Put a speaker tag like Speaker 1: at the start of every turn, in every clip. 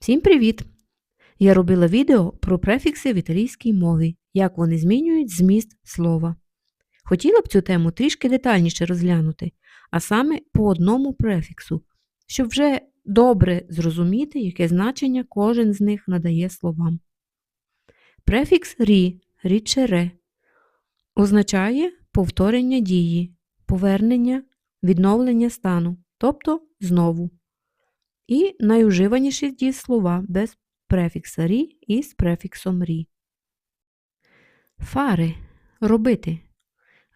Speaker 1: Всім привіт! Я робила відео про префікси в італійській мові, як вони змінюють зміст слова. Хотіла б цю тему трішки детальніше розглянути, а саме по одному префіксу, щоб вже добре зрозуміти, яке значення кожен з них надає словам. Префікс рі, рідше ре, означає повторення дії, повернення, відновлення стану, тобто знову. І найуживаніші дієслова без префікса рі і з префіксом рі. Фаре робити.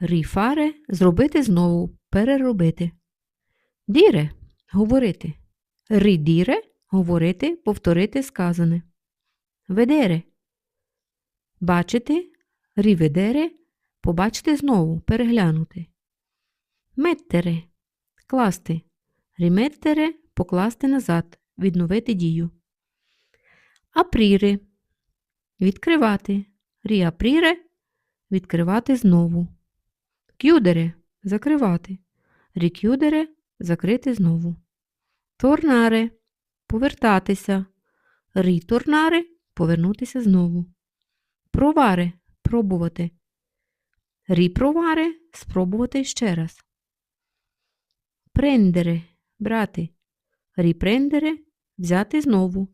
Speaker 1: Ріфаре зробити знову, переробити. Діре говорити. Рідіре говорити, повторити сказане. Ведере бачити, ріведере побачити знову, переглянути. Меттере класти. Ріметтере покласти назад, відновити дію. Апріри відкривати. Ріапріре відкривати знову. Кюдере закривати. Рікюдере закрити знову. Торнаре повертатися. Ріторнаре повернутися знову. Проваре пробувати. Ріпроваре спробувати ще раз. Прендере брати. Ріпрендере взяти знову.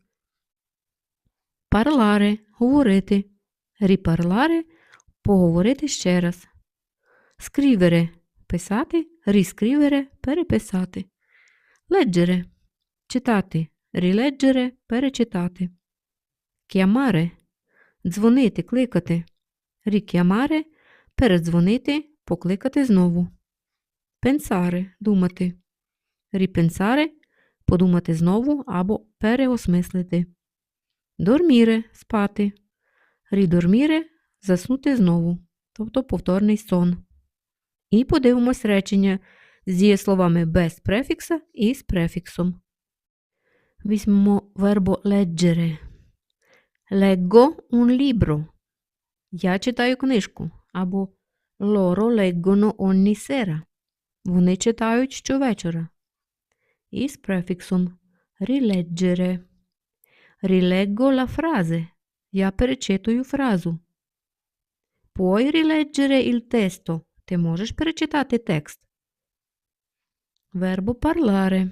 Speaker 1: Парларе говорити. Ріпарларе поговорити ще раз. Скрівере писати, ріскрівере переписати. Леджере читати, ріледжере перечитати. К'ямаре дзвонити, кликати. Рік'ямаре передзвонити, покликати знову. Пенсаре думати. Ріпенсаре подумати знову або переосмислити. Дорміре спати. Рідорміре заснути знову, тобто повторний сон. І подивимось речення з дієсловами без префікса і з префіксом. Візьмемо вербо leggere. Leggo un libro. Я читаю книжку. Або loro leggono ogni sera. Вони читають щовечора. І з префіксом rileggere. Rileggo la frase. Я перечитую фразу. Puoi rileggere il testo. Ти можеш перечитати текст. Вербо parlare.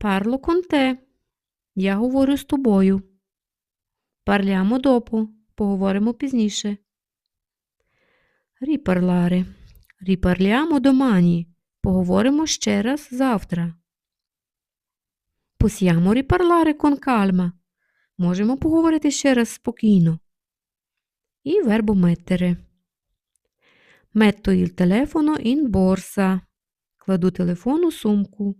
Speaker 1: Con te. Я говорю з тобою. Parliamo dopo. Поговоримо пізніше. Riparlare. Riparliamo domani. Поговоримо ще раз завтра. Possiamo riparlare con calma. Можемо поговорити ще раз спокійно. І вербо mettere. Metto il telefono in borsa. Кладу телефон у сумку.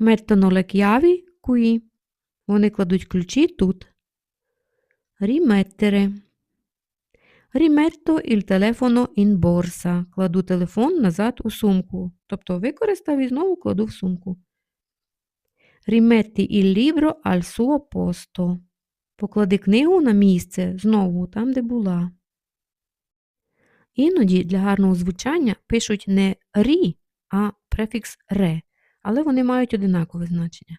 Speaker 1: Mettono le chiavi qui. Вони кладуть ключі тут. Rimettere. Rimetto il telefono in borsa. Кладу телефон назад у сумку. Тобто використав і знову кладу в сумку. Rimetti il libro al suo posto. Поклади книгу на місце знову там, де була. Іноді для гарного звучання пишуть не рі, а префікс ре, але вони мають одинакове значення.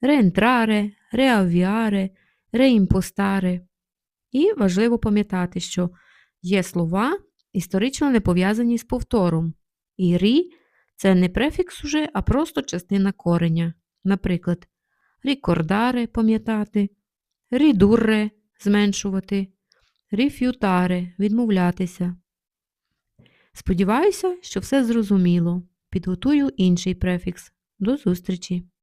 Speaker 1: Реентраре, реавіаре, реімпостаре. І важливо пам'ятати, що є слова історично не пов'язані з повтором. І рі це не префікс уже, а просто частина кореня. Наприклад, рікордаре пам'ятати, рідурре зменшувати, ріф'ютаре відмовлятися. Сподіваюся, що все зрозуміло. Підготую інший префікс. До зустрічі!